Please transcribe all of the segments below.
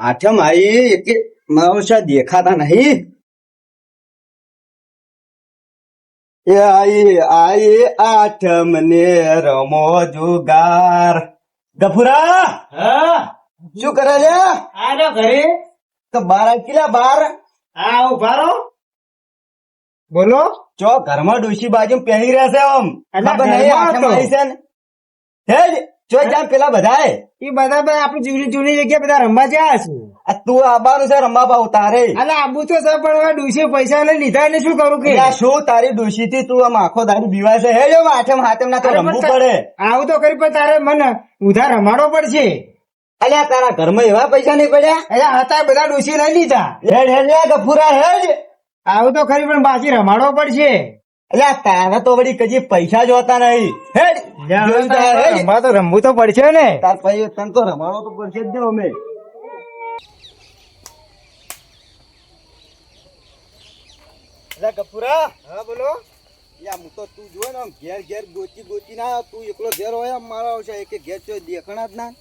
આઠમ આઈ એક માવસા દેખાતા નહીં. એ આઈ આઈ આઠમ ને રમો જુગાર. ગફુરા! હા? શું કરે છે આજો ઘરે. તો બાર કિલા બાર? હા ઊભા રહો. બોલો? ચો ઘરમાં ડોશી બાજુ પહેરી રહેશે આમ. ખબર નહીં ઘરમાં આઠમ છે ને. ચો જ્યાં પેલા બધાએ. એ બધા ભાઈ આપણી જૂની જૂની જગ્યા બધા રમવા જ્યાં છે. આ તું આબાનું છે રમવા પાઉ તારે. અલા આબુ તો સર પણ હવે પૈસા ને લીધા ને શું કરું કે? શું તારી ડોશી થી તું આમ આખો દારૂ બીવાય છે? હેજો આઠમ હાથમ ના તો રમવું પડે. આવું તો કરી પણ તારે મને ઉધાર રમાડો પડશે. અલ્યા તારા ઘરમાં એવા પૈસા નહીં પડ્યા? અલ્યા હતા બધા ડૂસી લઈ લીધા. હેડ હેડ ગફુરા હેડ. આવું તો ખરી પણ પાછી રમાડવો પડશે. અલ્યા તારા તો વળી કજી પૈસા જોતા નહીં. હેડ. રમવા તો રમવું તો પડશે ને. તાર પછી તને તો રમાડો તો પડશે જ ને અમે. એટલે ગફુરા હા બોલો. યા હું તો તું જો ને આમ ઘેર ઘેર ગોચી ગોચી ના તું એકલો ઘેર હોય આમ મારા આવશે. એક ઘેર તો દેખણા જ ના.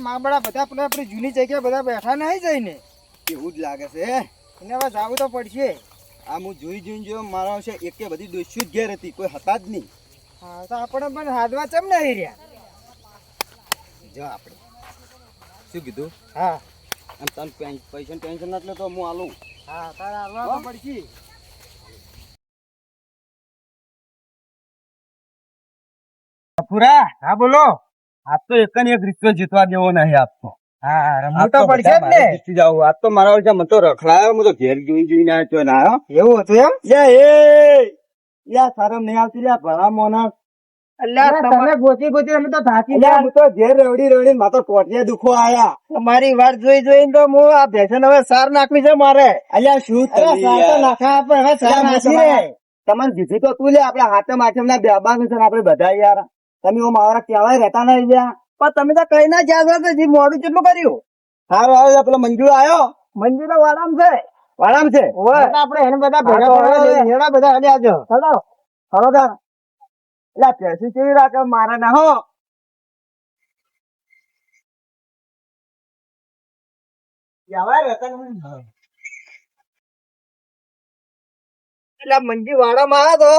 મા બડા બધા પેલા આપણી જૂની જગ્યા બધા બેઠા નહીં જઈને. એવું જ લાગે છે એને હવે જવું તો પડશે. આ હું જોઈ જોઈને જો મારા છે એક બધી દોસ્યું જ ઘેર હતી કોઈ હતા જ નહીં. હા તો આપણે પણ હાથમાં ચમ નહીં રહ્યા? જો આપણે. શું કીધું? હા. અને તને પૈસા ટેન્શન ના એટલે તો હું આલું હા તારે હાલવા પડશે. પૂરા હા બોલો. આપ તો એક ને એક રીતો જીતવા દેવો નહીં આપતો. તો પડશે જ ને. જીતી જાવ આજ તો મારા વચ્ચે મને રખડાયો હું તો ઘેર જોઈ જોઈને આવ્યો ના એવું હતું એમ? યા એ! યા શરમ નહીં આવતી લ્યા ભલા મોના અલ્યા તમે ગોતી ગોતી અમે તો થાકી લ્યા ગયા. હું તો ઘેર રવડી રવડી માતો ટોટિયા દુખો આયા. તમારી વાત જોઈ જોઈને તો હું આ ભેસન હવે સાર નાખવી છે મારે. અલ્યા શું? નાખા પણ હવે સાર નાખી રે તમને દીધી તો તું લે આપડે હાથે માથે ના બેબાનું છે આપડે બધા યાર. તમે ઓ મારા કહેવાય રહેતા નહીં લ્યા. પણ તમે તો કઈ ના જ્યાં છો જે મોડું કેટલું કર્યું? સારું આવ્યો પેલો મંજુ આવ્યો મંજૂર તો છે. વાળામ છે? આપણે એને બધા ભેગા. હેડા બધા હાલી છો ચલો ચલો તાર. એટલે પેસી કેવી રાખે મારા ના હો. એટલે મંજી વાળામાં આવ્યો તો.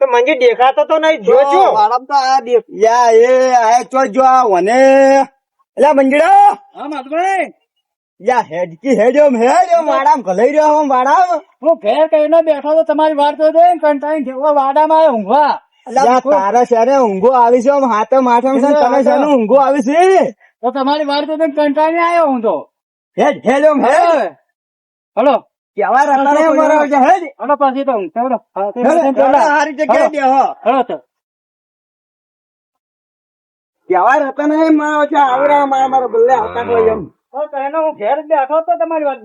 તો મંજી દેખાતો તો નહીં જોજો છો. તો આ દેખ યા એ આ ચો જો આ વને. એટલે મંજીડો. હા માધભાઈ. યા હેડકી હેડ્યો હેડ્યો વાડામ ગલાઈ રહ્યો હું વાડામ. હું ઘેર કહીને બેઠો તો તમારી વાત તો દે કંટાઈ જેવો વાડામાં આવ્યો ઊંઘવા. તારા શહેરે ઊંઘો આવી છે હાથે માથે તમે છે ને તને શાનું ઊંઘો આવી છે? તો તમારી વાત તો કંટાળી આવ્યો હું તો. હેડ હેડ્યો હેડ. હલો. કેવા રખડા ને મારા વચ્ચે હેડ. પાછી તો ઊંઘ હારી જગ્યાએ બેહો હલો. તો. કેવા રહેતા નહીં મારા વચ્ચે આવરા મારા મારા બલ્લે આવતા હોય એમ. કહીને હું ઘેર બેઠો તો તમારી વાત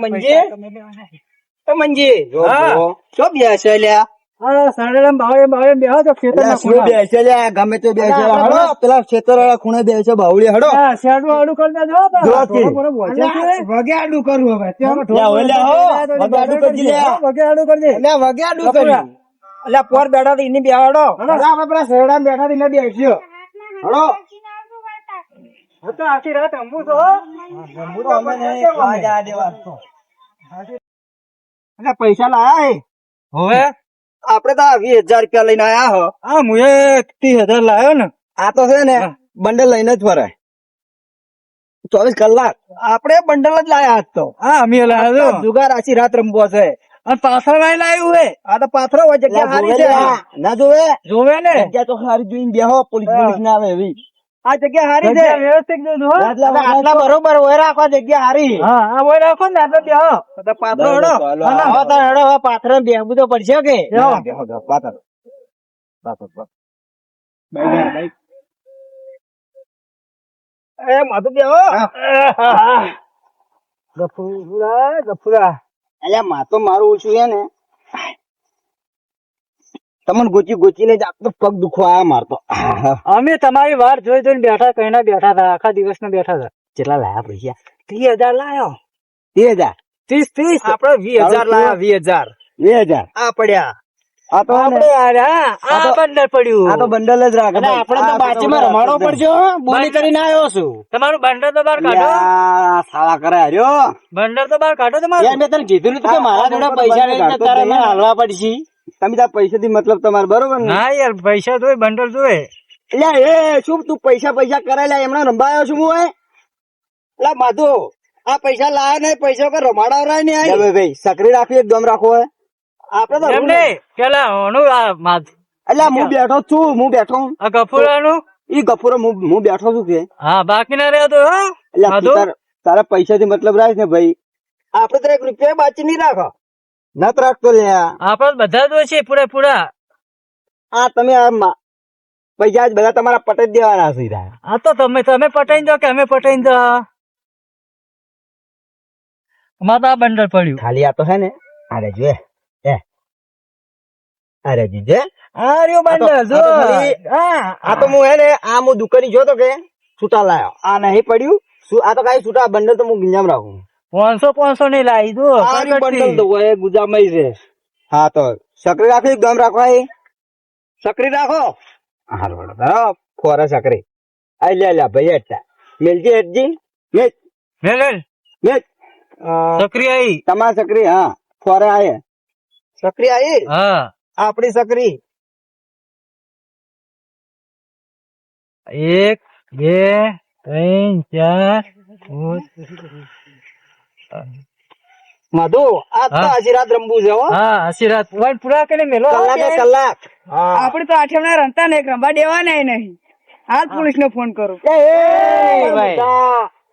મંજી. તો મંજી જો. જો શું બેસે લ્યા? હા સાડા બાવે બાવે બેહો તો બેસે લ્યા ગમે તે બેસે હડો. પેલા ખેતર વાળા ખૂણે બેસે બાવળી હડો. આડું? વગે આડું કરવું હવે. વગે આડું કરજે. વગે આડું એટલે પોર બેઠા તો એની બેહાડો આપણે પેલા શેરડા બેઠા તો એને બેસ્યો હડો. તો આખી રાત રમવું તો તો અમે નહીં દેવા પૈસા લાયા હે. હવે? આપડે તો વીસ હજાર રૂપિયા લઈને આયા હો. હા હું એક ત્રીસ હજાર લાયો ને. આ તો છે ને બંડલ લઈને જ ફરાય. ચોવીસ કલાક. આપણે બંડલ જ લાયા આજ તો. હા અમે લાયો જુગાર આછી રાત રમવો છે. અને પાછળ વાય લાવ્યું હે. આ તો પાથરો હોય જગ્યા સારી છે. ના. જોવે? જોવે ને? જગ્યા તો સારી જોઈને બેહો પોલીસ પોલીસ ના આવે એવી. આ જગ્યા હારી છે. વ્યવસ્થિત. આટલા બરોબર હોય રાખો જગ્યા હારી. હા હા ઓય રાખો ને આટલો બેહો તો પાથરો હડો. હવે તો હડો હવે પાથરો બેહવું તો પડશે કે? પાથરો પાથરો એ માથું બેહો ગફુરા ગફુરા. અલ્યા માં તો મારું ઓછું છે ને. તમને ગોચી ગોચીને જ આપતો પગ દુખવા આયા મારતો અમે તમારી વાર જોઈ જોઈને બેઠા કહીને બેઠા હતા આખા દિવસ બેઠા હતા કેટલા લાયા પૈસા? ત્રીસ હજાર લાયો. બે હજાર? ત્રીસ ત્રીસ. આપડે વીસ હજાર લાયા વીસ હજાર. બે હજાર? આ પડ્યા. આ તો આપણે આ રહ્યા, આ આ તો- બંડલ પડ્યું. આ તો બંડલ જ રાખે આપણે તો આ બાજીમાં બધા રમાડવો બધા. પડશે હો. બોલી કરીને આવ્યો છું. તમારું બંડલ તો બહાર કાઢો. સાલા કરે હાર્યો. બંડલ તો બહાર કાઢો તમારું. મેં તને કીધું કે મારા જોડે પૈસા નહીં તારે મને હાલવા પડશે. તમે તાર પૈસાથી મતલબ તમારે બરોબર ને? ના યાર પૈસા જોઈએ બંડલ જોઈએ એટલે એ શું તું પૈસા પૈસા કરાયેલા એમણે રંભાયો છું હું એટલે માધુ આ પૈસા લાયા ને પૈસા વગર રમાડાવરાય નહીં લે ભાઈ ભાઈ સકરી રાખી એકદમ રાખો હે. આપડે તો એમ નહીં પેલા હોનું આ માધ એટલે હું બેઠો છું હું બેઠો. આ ગફુરાનું? ઈ ગફુરો હું હું બેઠો છું કે. હા બાકી ના રહ્યો તો હા એટલે તારા પૈસા થી મતલબ રાખ ને ભાઈ. આપડે તો એક રૂપિયા બાચી નહીં રાખો. નત રાખતો લ્યા. આપડે બધા જ છે પૂરા પૂરા આ તમે આ પૈસા જ બધા તમારા પટાઈ દેવાના છે. આ તો તમે તમે પટાઈ દો કે અમે પટાઈ દો? અમારે આ બંડલ પડ્યું. ખાલી આ તો હે ને અરે જો એ. અરે જીજે આ રહ્યું બંડલ જો આ તો ખાલી- હા. આ તો હું હે ને આ હું દુકાની જોતો કે છૂટા લાયો. આ નહીં પડ્યું. આ તો કઈ છૂટા બંડલ તો હું ગિંજામ રાખું. પાંચસો પાંચસો ની લાવી દો બંડલ તો હોય ગુજામાં છે. હા તો સકરી રાખી ગમ રાખો એ સકરી રાખો. હારું હારું બરાબર ખોરા સકરી. આ લે લે ભાઈ એટલા મેલજી હેઠજી મેચ લે લે મેચ સકરી આઈ. તમાર સકરી હા ફોરે આયે. સકરી આયે? હા. આપણી સકરી. એક બે ત્રણ ચાર. મધુ આ તો. આશીર્વાદ રમવું છે હો. હા આશીર્વાદ વન પૂરા કરીને મેલો. કલાકે કલાક. હા. આપણે તો આઠમના રમતા ને રમવા દેવાના નહીં. હાલ પોલીસ ને ફોન કરો. એ એ ભાઈ.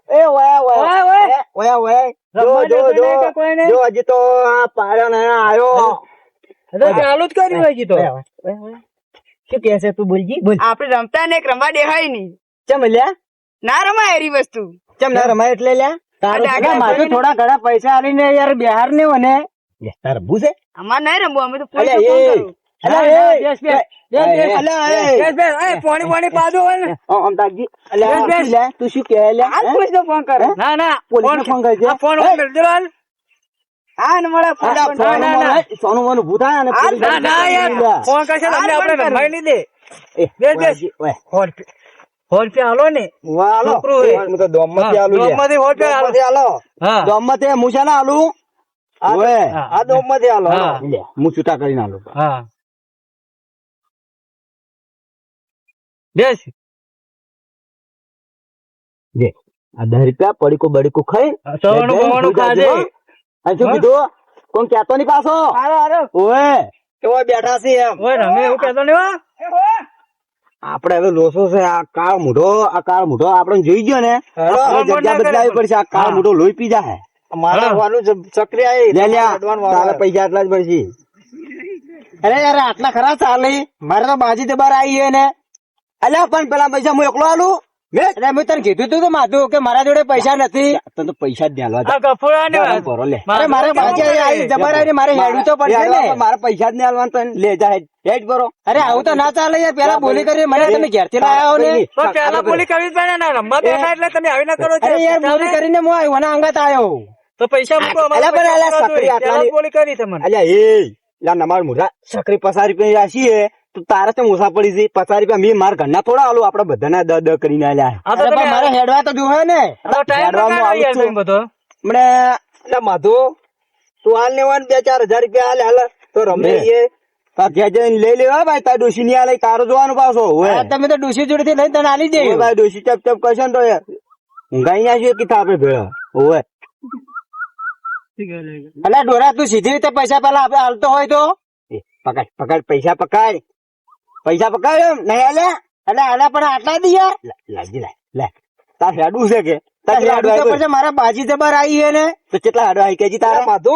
એ વયા વયા ઓય, ઓય. એ, વયા વયા જો રમવા જો જો? જો હજી તો આ પાડ્યો ને આયો તો ચાલુ જ કર્યું હજી તો. શું કહે છે તું બોલજી? બોલ. આપણે રમતા ને રમવા દેવાય નહીં. ચમ લ્યા? ના રમાય એરી વસ્તુ. ચમ ના રમાય એટલે લ્યા? તારું થોડા ઘણા પૈસા આલીને યાર બિહાર ને મને લે, તારે રમવું છે અમારે નહીં રમવું અમે તો. સોનું ના, ના. મોનું, સોનું મોનું ભૂત. ફોન કરશે રમાઈ લીધે હાલો ને? હે. તો આલું હું. છે ને આલું? આ. લે, હું. છૂટા કરીને આલું. હા. બેસ. આ દસ રૂપિયા પડીકું બડીકું ખાઈ ખાજે. અને શું કીધું? કોણ કેતો ની પાછો? ઓય. કેવો બેઠા છે એમ. ઓય રમે એવું કેતો નહીં હો. આપડે હવે લોસો છે આ કાળ મૂઢો આ કાળ મૂઢો આપણે જોઈ ગયો ને જગ્યા બદલાવી પડશે આ કાળ. મૂઢો લોહી પી જાય મારા વાનું ચક્રી આવી પૈસા આટલા જ પડશે અરે યાર આટલા ખરા ચાલે. મારે તો બાજી તે બાર આવી ને. અલ્યા પણ પેલા પૈસા હું એકલો આલું. અરે મેં તને કીધું તું તો માધુ કે મારા જોડે પૈસા નથી. તને તો પૈસા જ ધ્યાન આ ગફુરા ને વાત. ભરો લે. અરે મારે જબર મારે હેડું તો પડશે ને. મારે પૈસા જ નહીં આલવાના તને. લે જા હેડ. હેડ ભરો અરે આવું તો ના ચાલે યાર. પેલા બોલી કરી મને તમે ઘેરથી લાયા ને. પેલા બોલી કરવી પડે ને. રમવા બેઠા એટલે તમે આવી ના કરો અરે યાર બોલી કરીને હું આવ્યો ને અંગત આવ્યો તો પૈસા મૂકો અમારે અલા, પણ અલા, પૈસા સકરી પસારી આટલાની- પેલા બોલી કરી તમને. અલ્યા એ લા નમાર મુઢા સકરી પચાસ રૂપિયા રાશી હે. તો તારે તો પડી છે પચાસ રૂપિયા મેં મારા ઘરના થોડા આલો આપડે બધાના દ દ કરીને આલ્યા. મારે હેડવા તો જોવે ને. હેડવામાં આવું છું. બધો. હમણે એટલે મધુ તું હાલ ને બે ચાર હજાર રૂપિયા હાલ હાલ. તો રમે લઈ લેવા ભાઈ તાર ડોશી ની હાલે તારો જોવાનું પાછો હોય તમે તો ડુસી જોડેથી લઈને તને આલી ઓય ભાઈ ડોશી ચપ ચપ કરશે ને તો યાર ઊંઘાઈ ના છે કે આપડે ભેળા અલા ડોરા તું સીધી રીતે પૈસા પેલા આપે હાલતો હોય તો? પકડ પકડ પૈસા પકડ. પૈસા એમ? નહીં હાલે અને આના પણ આટલા દી યાર લે, લે લે. તાર હેડું છે કે? તાર હેડું છે પછી? મારા બાજી જબર આવી છે ને? તો કેટલા હેડું આવી? કેજી તારા માધુ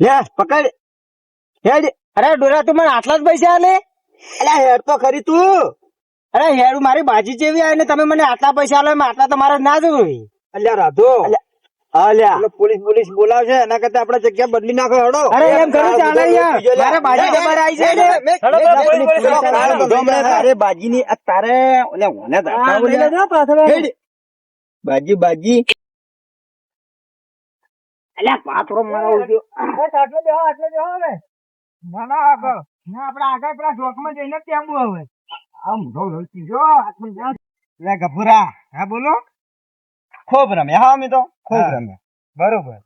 લે પકડ. હેડ. અરે ડોરા તું મને આટલા જ પૈસા આલે? અલા હેડ તો ખરી તું. અરે હેડ મારી બાજી જેવી આવી ને તમે મને આટલા પૈસા આલો આટલા તો મારે ના જોઈ અલ્યા રાધો. અલ્યા પોલીસ પોલીસ બોલાવશે એના કરતા આપણે જગ્યા બદલી નાખો હેડો. અરે એમ ખરું ચાલે યાર. બાજી આવી છે તારે તારે. બાજી બાજી. અલ્યા પાથરો મારો ઉડ્યો. આટલો જ આટલો જ હવે. ના ના આગળ. ના આપણે આગળ પેલા જઈને ત્યાં હવે. આમ જો. ગફુરા. હા બોલો. ખૂબ રમે હા અમે તો ખૂબ રમે બરોબર.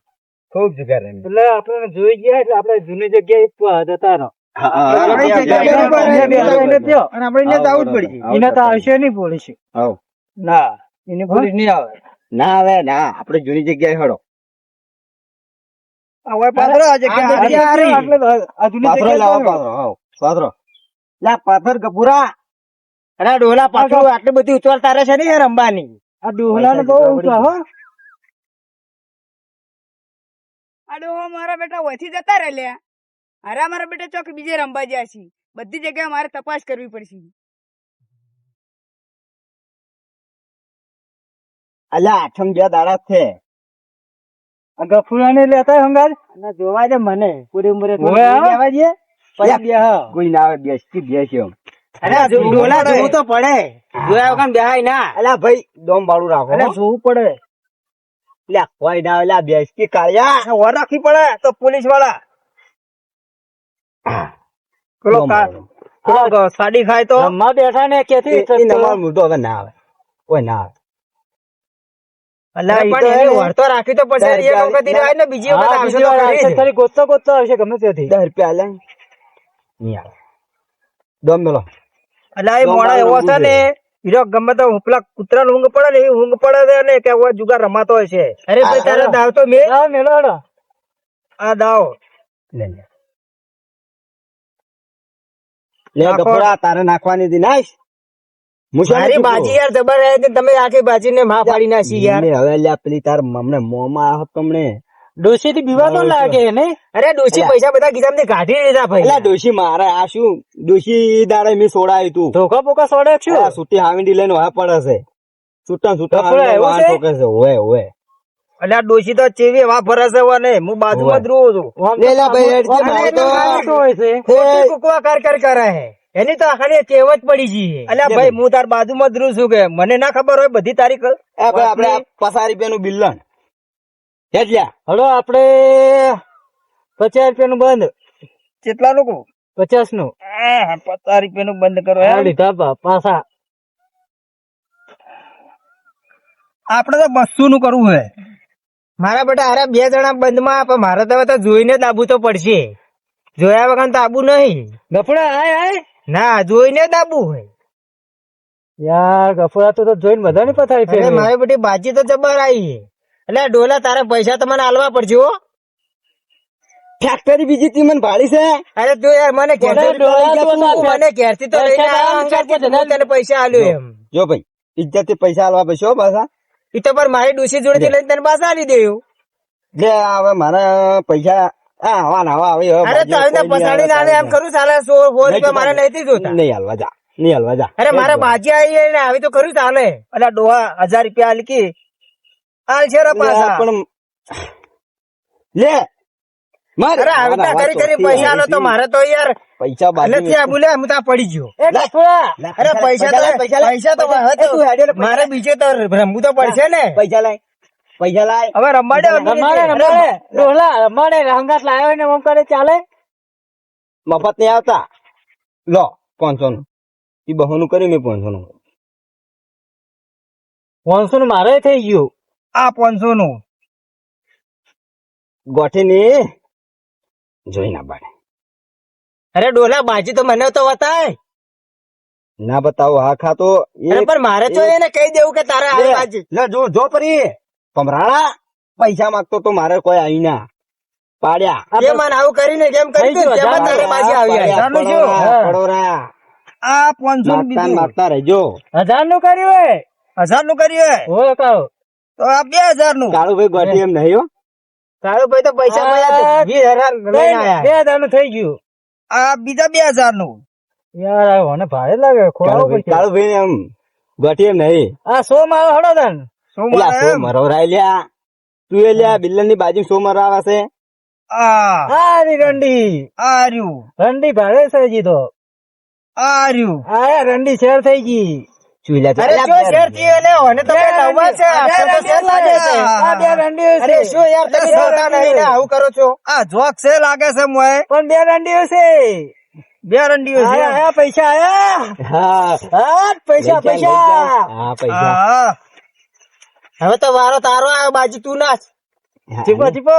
ખૂબ જગ્યા રમે. એટલે આપણે જોઈ ગયા એટલે આપણે જૂની જગ્યાએ જતા રહો હા, હા, આપણે હા, જગ્યાએ હા, બરોબર હા, એને હા, બેસાડીને હા, થયો. અને આપણે અહીંયા આવો, જવું જ પડી. આવો, એને તો આવો. આવશે નહીં પોલીસ આવો. ના એની પોલીસ નહીં આવે. ના આવે જૂની જગ્યાએ પાથરો ગફુરા અરે ડોલા પાછળ આટલી બધી ઉતવાળ તારે છે ને યાર અંબાની? આ ડોહલાને બહુ ઊંચા હો આ ડોહો મારા બેટા ઓથી જતા રહે લે. અરે મારા બેટા ચોક બીજે રમવા જ્યા છે. બધી જગ્યાએ મારે તપાસ કરવી પડશે. અલ્યા આઠમ બે દાડા છે. ગફુરાને લેતા હંગાર અને જોવા દે મને. પૂરી ઉંમરે દે. પછી બે કોઈ ના બેસતી બેસ્યો. અરે ડોલા જોવું તો પડે. જોયા વગર બેહાય ના. અલ્યા ભાઈ દોમ વાળું રાખો અરે જોવું પડે. લ્યા કોઈ ના આવે લ્યા કાળિયા વર રાખવી પડે તો પોલીસવાળા. પેલો દોમ કા- વાળું. પેલો ગ- સાડી ખાય તો? રમવા બેઠા ને કેથી નમાર મૂળતો હવે ના આવે. કોઈ ના આવે. અલા, ઈ તો વળતો તો પડશે. એક વખત ઈ આવે ને બીજી વખત આવશે તો આવશે. જ. ખરી ગોતતો ગોતતો આવશે ગમે ત્યાંથી. દસ રૂપિયા લે નહીં આવે. દોમ મેલો અલા, એ મોણા એવો છે ને હીરો ગમે તો પેલા કૂતરાને ઊંઘ પડે ને ઊંઘ પડે છે ને કે હવે જુગાર રમાતો હોય છે. અરે ભાઈ આ તારે દાવ તો મેં હા મેલો આ દાવ. લે લે. લે નાખો. તારે નાખવાની હતી? બાજી યાર જબર તમે આખી બાજી ને માં પાડી નાખી યાર. હવે લ્યા પેલી તાર મમને મોમાં આવો તમને ડોશીથી બીવાતો બરાબર લાગે ને અરે ડોશી પૈસા બધા ખિસ્સામાંથી કાઢી લીધા ભાઈ. એટલે ડોશી મારે આ શું? ડોશી દાડે મેં સોડાયું તું. ધોકા પોકા સોડે શું આ સુટી હાવીડી લઈને વાહ પડે છે. છૂટા છૂટા વાહ છે? ઠોકે છે ઓય ઓય અલ્યા ડોશી તો ચેવી વા ફરસે ને હું બાજુમાં જ રહું છું. લેલા ભાઈ, હેડ હોય છે? કુકવા કર કર કરે હે એની તો આખાની જ પડી ગઈ અલ્યા ભાઈ. હું તાર બાજુમાં જ રહું છું કે મને ના ખબર હોય બધી તારીખ. આપણે પચાસ રૂપિયાનું બિલ્લણ લ્યા હલો આપડે પચાસ રૂપિયા નું બંધ કેટલા લોકો પચાસનું પચાસ રૂપિયા નું બંધ કરો લીધા પાછા. આપણે તો બસો નું કરવું હે. મારા બેટા હારા બે જણા બંધમાં આપે મારે તો તો જોઈને જ આબુ તો પડશે. જોયા વગર તો આબુ નહીં. ગફડા આય આય. ના જોઈને જ આબુ હોય. યાર ગફડા તો તો જોઈને બધાની પથારી. મારી બેટી બાજી તો જબર આવી. એટલે ડોલા તારે પૈસા તો મને આલવા પડશે હો. ફેક્ટરી બીજી તી મને ભાડી છે. અરે તું યાર મને ઘેરથી મને ઘેરથી તો લઈને પૈસા આવ્યા હું તને પૈસા આલ્યો એમ. જો ભાઈ ઇજ્જતથી પૈસા આલવા પછી પાછા. એ તો પણ મારી ડોસી જોડેથી લઈને તને પાછા આલી દેવું. જે હવે મારા પૈસા આ હવા ના આવે હવે અરે તો આવીને પસાડી ના એમ કરું ચાલે સો સો રૂપિયા મારે નહીં જોતા. નહીં હાલવા જા નહીં હાલવા જા. અરે મારે બાજી આવી આવી તો ખરું ચાલે. ડોહા હજાર રૂપિયા આલી કી હાલ છે પાછા. પણ લે. મારે. અરે આવી ના, રીતના વાત કરી કરી પૈસા આલો તો મારે તો યાર પૈસા બાજુ નથી. આ બોલે હું ત્યાં પડી ગયો. અરે પૈસા તો પૈસા તો મારે બીજે તો રમવું તો પડશે ને. પૈસા લાય પૈસા લાય. હવે રમાડે રમાડે રમાડે. ડોલા રમાડે હંગાત લાવ્યો ને ઓમ કરે ચાલે. મફત નહીં આવતા. લો પાંચસો નું એ બહુ નું કર્યું મેં પાંચસો નું પાંચસો નું મારે થઈ ગયું. આ પાંચસો નું ગોઠી ની જોઈ ના પાડે. અરે ડોલા બાજી તો મને તો બતાય ના બતાવો હા ખાતો અરે પણ મારે તો એને કહી દેવું કે તારે આવી બાજી. લે જો જો પરી. પમરાણા પૈસા માંગતો તો મારે કોઈ આવી ના. પાડ્યા. જે મને આવું કરીને કેમ કરી દે ગયું, તારે બાજી આવી પાડ્યા, જાણું પડોરા. આ પાંચસો નું માગતા ને બીજું. માગતા રહેજો. હજારનું કર્યું હે હજારનું કર્યું હે હોય કહો તો આ બે હજારનું કાળુભાઈ ગોઠી એમ નહીં હો. કાળુભાઈ તો પૈસા મળ્યા વીસ હજાર બે હજારનું થઈ ગયું. આ બીજા બે હજારનું યાર આ મને ભારે લાગે. ખોલાવું કાળુભાઈ એમ ગોઠી એમ નહીં. આ સો મારો હડો તન. સો એમ? મરવરાય લ્યા. તું એ લ્યા બિલ્લરની બાજુ સો મરવા છે. આ. આ રંડી. આર્યું રંડી ભારે છે હજી તો. આ આયા રંડી શેર થઈ ગઈ. ચૂલા અરે જો શેર થયો ને ઓને તો બે નવા છે આપણે તો લાગે છે. આ બે રંડીઓ છે. અરે શું યાર તમે બે નહીં આવું કરો છો? આ જોક છે લાગે છે મોય પણ બે રંડીઓ છે. બે રંડીઓ છે. આયા, આયા, પૈસા આયા હા. હા પૈસા પૈસા. હા પૈસા. હવે તો વારો તારો આવ્યો બાજુ તું નાચ. ચીપો ચીપો.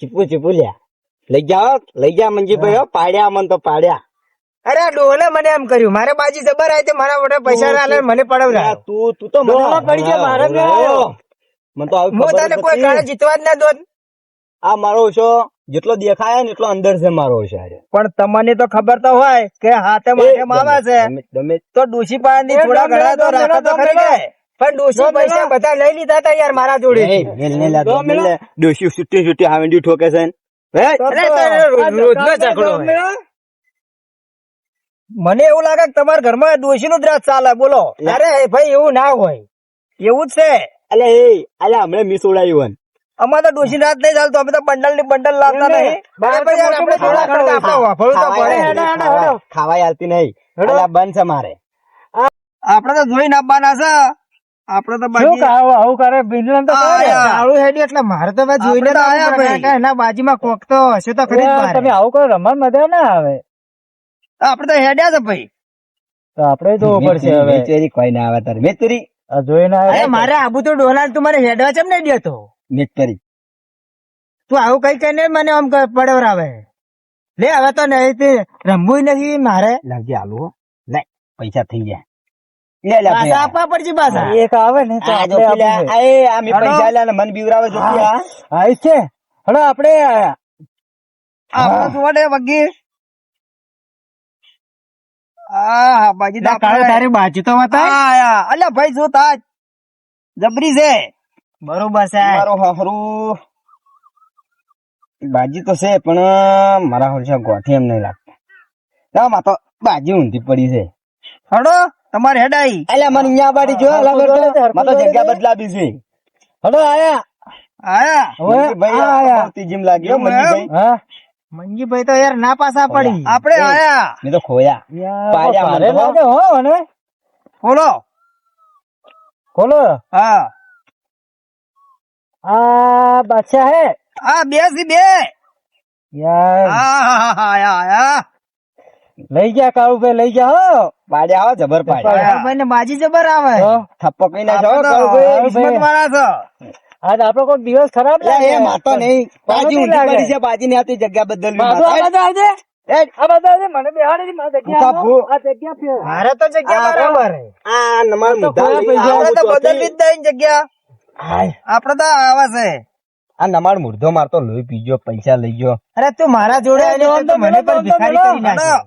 ચીપુ ચીપુ લ્યા. લઈ જાઓ લઈ જા મંજીભાઈ હો. પાડ્યા મન તો પાડ્યા. અરે ડોહલે મને એમ કર્યું મારે બાજી જબર આવી મારા મોટા પૈસા ના લે મને આ તું તું તો મને પડી ગયા, મારે મને તો આવી ખબર તને કોઈ નથી. જીતવા જ ના દોત આ મારો ઓછો જેટલો દેખાય ને એટલો અંદર છે મારો ઓછો. પણ તમને તો ખબર તો હોય કે હાથે એ માથે આવે છે તો ડોશી પાણી એ થોડા ઘણા તો રાખો તો ખરી. ને. પણ ડોશી પૈસા બધા લઈ લીધા હતા યાર મારા જોડે એ, મેલ ને લા, દો મેલ ને. ડોશી સુટી સુટી હાવંડી ઠોકે છે હે? અરે તો રોજ- રોજનો ઝઘડો. મને એવું લાગે કે તમારા ઘરમાં ડોશી નું જ રાજ ચાલે બોલો. અરે ભાઈ એવું ના હોય. એવું જ છે. અલે એ અલે હમણે મિસ ઉડાયું અમારે તો ડોશી રાત નહીં ચાલતો અમે તો બંડલની? બંડલ લાવતા નહીં. ખાવાય ખાવાય નહીં. અલ્યા બંધ છે મારે. આપણે તો જોઈને આપવાના છે. આપડે તો બાકી આવું કરે? બિંદલન તો આ કાળું હેડી એટલે મારે તો ભાઈ જોઈને તો આયા ભાઈ. એના બાજુમાં કોક તો હશે તો ખરી તમે આવું કરો રમણ મજા ના આવે. આપણે તો હેડ્યા છે ભાઈ. તો આપડે જોવું પડશે હવે. મેચેરી કોઈ ના આવે તારે. મેચેરી આ જોઈને અરે મારે આબુ તો ડોલા તું મારે હેડવા ચમ નહીં દેતો મેચેરી તું આવું કઈ કઈ મને આમ પડવરાવે લે હવે તો નહીં તે રમવું નથી મારે. લાવજે આલુ લે પૈસા થઈ જાય લે લે પાછા આપવા પડશે પાછા. એક આવે ને તો આ આપણે પૈસા લ્યા ને બીવરાવે જો આ. હા છે. હલો આપણે આપણે વગી? હા બાજી તારી બાજુ તો. અલ્યા ભાઈ જો તા જબરી છે. બરોબર છે. મારો હાહરું. બાજી તો છે પણ મારા હરશા ગોઠી એમ નહીં લાગતા. ના માં તો બાજી ઊંધી પડી છે. હડો તમારે હેડાઈ. અલ્યા મને અહીંયા બાડી જો અલા બેટો માં તો જગ્યા બદલાવી છે. હડો આયા. આયા. ભાઈ આયા. જેમ લાગ્યો મને ભાઈ. હા. મંજીભાઈ તો યાર ના પાસા પડી. આપણે આયા. મેં તો ખોયા. યાર, પાડ્યા મને લાગે હો મને. બોલો. ખોલો હા. આ બાદશાહ હે. આ બે સી બે. યાર. આયા આયા. લઈ ગયા કાળુભાઈ લઈ ગયા હો. પાડ્યા આવો જબર પાડે ભાઈ ને બાજી જબર આવે. થપ્પો કઈ ના તો કાળુભાઈ. કિસ્મત વાળા છો. આજ આપડો કોઈ દિવસ ખરાબ લાગે એ માતો નહીં બાજી ઊંધી પડી છે બાજી ની આતી જગ્યા બદલ માતો આ બધા આવજે. એ, આ બધા આવજે. મને બેહાડી મારી જગ્યા આ જગ્યા ફેર. મારે તો જગ્યા બરાબર આ નમાર મુદ્દા આપણે તો. બદલવી જ દઈ જગ્યા હાય. આપડે તો આવા છે આ નમાર મુર્ધો મારતો લોહી પીજો પૈસા લઈ ગયો અરે તું મારા જોડે આવ્યો તો મને પણ ભિખારી. કરી નાખ્યો.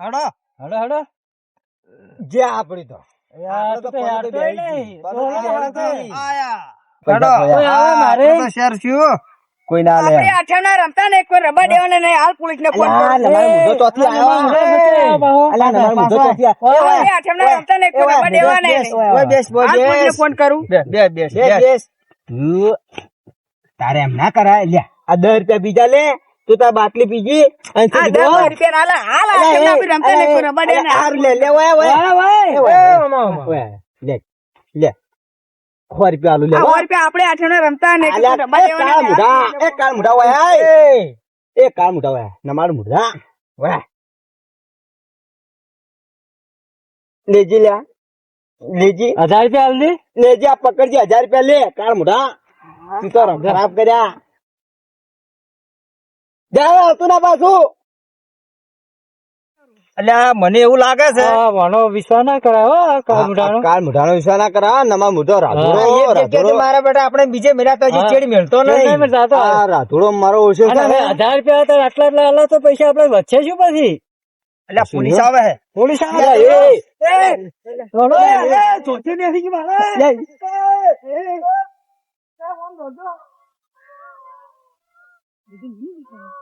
હડો હડો જે આપડી તો યાર તો તો નહીં. આયા. શેર છું કોઈ ના લે. આપણે રમતા ને કોઈ દેવાના નહીં હાલ પોલીસ ને ફોન કરો આવ્યો. આવ્યો. ઓય, રમતા ને કોઈ દેવાના ઓય, બેસ, પોલીસ ને ફોન કરું. બે, બેસ, બેસ, તારે એમ ના કરાય લ્યા. આ દસ રૂપિયા બીજા લે. તું તાર બાટલી પીજી અને આ સીધી દસ. રૂપિયા હાલ હાલ બી રમતા ને અલ્યા, રમવા દેવાના હારું લે લે ઓય ઓય. ઓય, ઓય. લે લે. સો રૂપિયા આલુ લે આ રૂપિયા આપણે આઠમના રમતા ને કોઈ અલ્યા, રમવા એ કાળ મુઢા એ કાળ મુઢા ઓય એ. કાળ મુઢા ઓય નમાર મુઢા. ઓય. લેજી લ્યા લેજી. હજાર રૂપિયા આલ દે. લેજી આ પકડજી હજાર રૂપિયા લે કાળ મુઢા. તું તો ખરાબ કર્યા. જાવ આવતું ના પાછું એટલે મને એવું લાગે છે આ વિશ્વાસ ના કરાય હો આ કાળુડાનો. મુઢાનો વિશ્વાસ ના કરા નમા મુઢો રાધુડો રાધુડો મારા બેટા આપણે બીજે મેળા તો હજી હા. મેળતો નહીં, રાધુડો મારો ઓછો હજાર રૂપિયા હતા આટલા આટલા આલા તો પૈસા આપણે વચ્ચે શું પછી એટલે પોલીસ આવે હે પોલીસ આવે. એ એ, વણો, એ, એ, ચોથી બેસી bir મારે.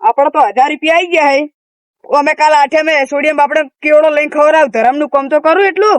આપડે તો હજાર રૂપિયા આવી ગયા હે. અમે કાલ આઠે મેં સોડિયમ આપણે કેવડો લઈને ખવડાવ ધરમનું કામ તો કરું એટલું.